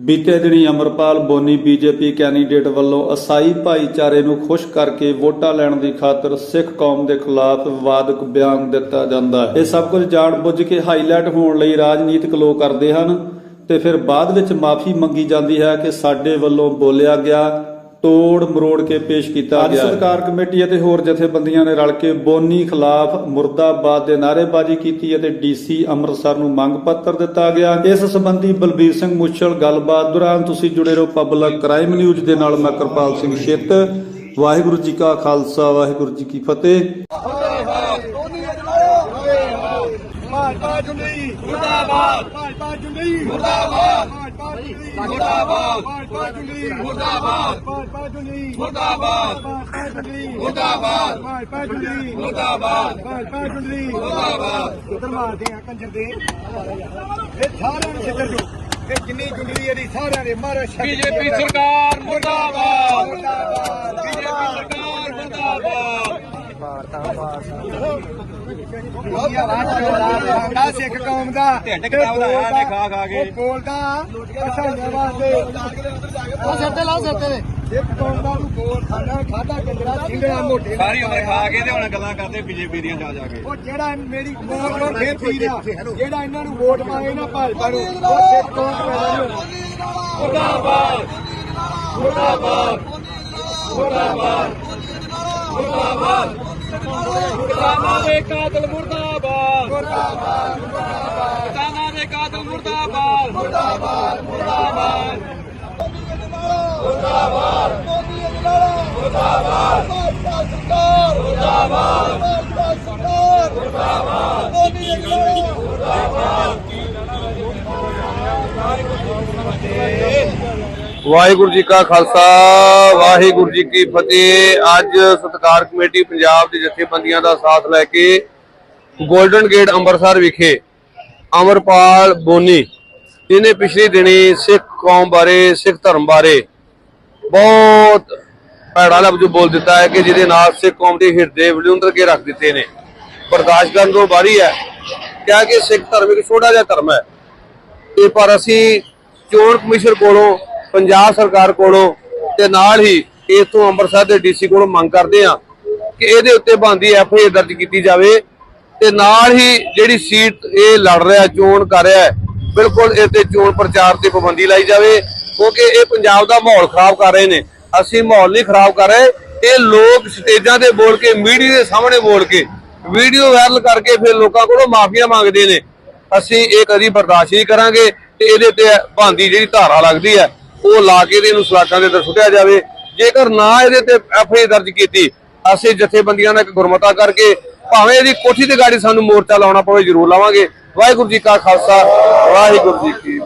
ਬੀਤੇ ਦਿਨੀ Amarpal Boney BJP candidate ਵੱਲੋਂ ਅਸਾਈ ਭਾਈਚਾਰੇ ਨੂੰ ਖੁਸ਼ ਕਰਕੇ ਵੋਟਾਂ ਲੈਣ ਦੀ ਖਾਤਰ ਸਿੱਖ ਕੌਮ ਦੇ ਖਿਲਾਫ ਵਿਵਾਦਕ ਬਿਆਨ ਦਿੱਤਾ ਜਾਂਦਾ ਹੈ। ਇਹ ਸਭ ਕੁਝ ਜਾਣ ਬੁੱਝ ਕੇ ਹਾਈਲਾਈਟ ਹੋਣ ਲਈ ਰਾਜਨੀਤਿਕ ਲੋਕ ਕਰਦੇ ਹਨ ਤੇ ਫਿਰ ਬਾਅਦ ਵਿੱਚ ਮਾਫੀ ਮੰਗੀ ਜਾਂਦੀ ਹੈ ਕਿ ਸਾਡੇ ਵੱਲੋਂ ਬੋਲਿਆ ਗਿਆ ਤੋੜ ਮਰੋੜ ਕੇ ਪੇਸ਼ ਕੀਤਾ ਗਿਆ ਸਰਕਾਰ ਕਮੇਟੀ ਅਤੇ ਹੋਰ ਜਥੇਬੰਦੀਆਂ ਨੇ ਰਲ ਕੇ ਬੋਨੀ ਖਿਲਾਫ ਮੁਰਦਾਬਾਦ ਦੇ ਨਾਅਰੇਬਾਜ਼ੀ ਕੀਤੀ ਅਤੇ ਡੀਸੀ ਅੰਮ੍ਰਿਤਸਰ ਨੂੰ ਮੰਗ ਪੱਤਰ ਦਿੱਤਾ ਗਿਆ। ਇਸ ਸੰਬੰਧੀ ਬਲਬੀਰ ਸਿੰਘ ਮੁੱਛਲ ਗੱਲਬਾਤ ਦੌਰਾਨ ਤੁਸੀਂ ਜੁੜੇ ਰਹੋ ਪਬਲਿਕ ਕ੍ਰਾਈਮ ਨਿਊਜ਼ ਦੇ ਨਾਲ। ਮੈਂ ਕਿਰਪਾਲ ਸਿੰਘ ਛਿੱਤ। ਵਾਹਿਗੁਰੂ ਜੀ ਕਾ ਖਾਲਸਾ ਵਾਹਿਗੁਰੂ ਜੀ ਕੀ ਫਤਿਹ। ਮੁਰਦਾਬਾਦ। ਜੁੰਡੀ ਮੁਰਦਾਬਾਦ। ਭਾਜਪਾ ਜੁੰਡੀ ਮੁਰਦਾਬਾਦ। ਭਾਜਪਾ ਜੁੰਡੀ ਮੁਰਦਾਬਾਦ। ਭਾਜਪਾ ਜੁੰਡੀ ਮੁਰਦਾਬਾਦ। ਭਾਜਪਾ ਮੁਰਦਾਬਾਦ। ਭਾਜਪਾ ਮੁਰਦਾਬਾਦ ਭਾਜਪਾ ਮੁਰਦਾਬਾਦ ਉਧਰ ਮਾਰਦੇ ਆ ਕੰਜਰ ਦੇ ਇਹ ਸਾਰਿਆਂ ਨੂੰ ਸਿੱਧਰ ਜੋ ਇਹ ਜਿੰਨੀ ਇਹਦੀ ਸਾਰਿਆਂ ਦੇ ਮਾਰੇ ਬੀਜੇਪੀ ਸਰਕਾਰ ਮੁਰਦਾਬਾਦ ਦਾ ਸਿੱਖ ਕੌਮ ਦਾ ਢਿੱਡ ਕਿਤਾਬ ਦਾ ਆਇਆ ਨੇ ਖਾ ਖਾ ਕੇ। ਉਹ ਬੋਲਦਾ ਪਛਾਣਿਆ ਵਾਸਤੇ। ਉਹ ਸੱਤੇ ਲਾ ਸੱਤੇ ਸਿੱਖ ਕੌਮ ਦਾ ਨੂੰ ਗੋਲ ਖਾਣਾ ਖਾਦਾ ਕੰਦਰਾ ਸਿੰਘੜਾ ਮੋਟੇ ਦਾ ਸਾਰੀ ਉਮਰ ਖਾ ਕੇ ਤੇ ਹੁਣ ਗੱਲਾਂ ਕਰਦੇ ਬੀਜੇਪੀ ਦੀਆਂ ਜਾ ਜਾ ਕੇ। ਉਹ ਜਿਹੜਾ ਮੇਰੀ ਨੂੰ ਫੇਰ ਜਿਹੜਾ ਇਹਨਾਂ ਨੂੰ ਵੋਟ ਪਾਏ ਨਾ ਭਾਜਪਾ ਨੂੰ ਉਹ ਸਿੱਖ ਕੌਮ ਤੋਂ ਪੈਦਾ ਨਹੀਂ ਹੋਣਾ ਕਿਸਾਨਾਂ ਦੇ ਕਾਤਲ ਮੁਰਦਾਬਾਦ ਮੁਰਦਾਬਾਦ ਮੁਰਦਾਬਾਦ ਕਿਸਾਨਾਂ ਦੇ ਕਾਤਲ ਮੁਰਦਾਬਾਦ ਮੁਰਦਾਬਾਦ ਮੁਰਦਾਬਾਦ ਮੁਰਦਾਬਾਦ ਮੁਰਦਾਬਾਦ ਸਰਕਾਰ ਮੁਰਦਾਬਾਦ ਸਰਕਾਰ ਮੁਰਦਾਬਾਦ ਮੋਦੀ ਮੁਰਦਾਬਾਦ ਵਾਹਿਗੁਰੂ ਜੀ ਕਾ ਖਾਲਸਾ, ਵਾਹਿਗੁਰੂ ਜੀ ਕੀ ਫਤਿਹ। ਅੱਜ ਸਤਕਾਰ ਕਮੇਟੀ ਪੰਜਾਬ ਦੇ ਜਥੇਬੰਦੀਆਂ ਦਾ ਸਾਥ ਲੈ ਕੇ ਗੋਲਡਨ ਗੇਟ ਅੰਮ੍ਰਿਤਸਰ ਵਿਖੇ ਅਮਰਪਾਲ ਬੋਨੀ ਇਹਨੇ ਪਿਛਲੇ ਦਿਨੀ ਸਿੱਖ ਕੌਮ ਬਾਰੇ, ਸਿੱਖ ਧਰਮ ਬਾਰੇ ਬਹੁਤ ਭੈੜਾ ਲਫ਼ਜ਼ ਬੋਲ ਦਿੱਤਾ ਹੈ ਕਿ ਜਿਹਦੇ ਨਾਲ ਸਿੱਖ ਕੌਮ ਦੇ ਹਿਰਦੇ ਵਿਲੁੰਦਰ ਕੇ ਰੱਖ ਦਿੱਤੇ ਨੇ। ਬਰਦਾਸ਼ਤ ਕਰਨ ਤੋਂ ਬਾਹਰੀ ਹੈ ਕਿਹਾ ਕਿ ਸਿੱਖ ਧਰਮ ਇੱਕ ਛੋਟਾ ਜਿਹਾ ਧਰਮ ਹੈ। ਤੇ ਪਰ ਅਸੀਂ ਚੋਣ ਕਮਿਸ਼ਨ ਕੋਲੋਂ ਪੰਜਾਬ ਸਰਕਾਰ ਕੋਲੋਂ ਤੇ ਨਾਲ ਹੀ ਇਥੋਂ ਅੰਮ੍ਰਿਤਸਰ ਦੇ ਡੀਸੀ ਕੋਲੋਂ ਮੰਗ ਕਰਦੇ ਆ ਕਿ ਇਹਦੇ ਉੱਤੇ ਬੰਦੀ ਐਫ ਆਈ ਦਰਜ ਕੀਤੀ ਜਾਵੇ ਤੇ ਨਾਲ ਹੀ ਜਿਹੜੀ ਸੀਟ ਇਹ ਲੜ ਰਿਹਾ, ਚੋਣ ਕਰ ਰਿਹਾ ਬਿਲਕੁਲ ਇਹ ਤੇ ਚੋਣ ਪ੍ਰਚਾਰ ਤੇ ਪਾਬੰਦੀ ਲਾਈ ਜਾਵੇ, ਕਿਉਂਕਿ ਇਹ ਪੰਜਾਬ ਦਾ ਮਾਹੌਲ ਖਰਾਬ ਕਰ ਰਹੇ ਨੇ। ਅਸੀਂ ਮਾਹੌਲ ਨਹੀਂ ਖਰਾਬ ਕਰ ਰਹੇ, ਇਹ ਲੋਕ ਸਟੇਜਾਂ ਤੇ ਬੋਲ ਕੇ, ਮੀਡੀਆ ਦੇ ਸਾਹਮਣੇ ਬੋਲ ਕੇ, ਵੀਡੀਓ ਵਾਇਰਲ ਕਰਕੇ ਫਿਰ ਲੋਕਾਂ ਕੋਲੋਂ ਮਾਫੀਆ ਮੰਗਦੇ ਨੇ। ਅਸੀਂ ਇਹ ਕਦੀ ਬਰਦਾਸ਼ਤ ਨਹੀਂ ਕਰਾਂਗੇ ਤੇ ਇਹਦੇ ਤੇ ਭਾਂਦੀ ਜਿਹੜੀ ਧਾਰਾ ਲੱਗਦੀ ਹੈ ਉਹ ਲਾ ਕੇ ਤੇ ਇਹਨੂੰ ਸਲਾਖਾਂ ਦੇ ਅੰਦਰ ਸੁੱਟਿਆ ਜਾਵੇ। ਜੇਕਰ ਨਾ ਇਹਦੇ ਤੇ ਐਫ ਆਈ ਦਰਜ ਕੀਤੀ, ਅਸੀਂ ਜਥੇਬੰਦੀਆਂ ਨਾਲ ਇੱਕ ਗੁਰਮਤਾ ਕਰਕੇ ਭਾਵੇਂ ਇਹਦੀ ਕੋਠੀ ਤੇ ਗਾੜੀ ਸਾਨੂੰ ਮੋਰਚਾ ਲਾਉਣਾ ਪਵੇ, ਜ਼ਰੂਰ ਲਾਵਾਂਗੇ। ਵਾਹਿਗੁਰੂ ਜੀ ਕਾ ਖਾਲਸਾ, ਵਾਹਿਗੁਰੂ ਜੀ ਕੀ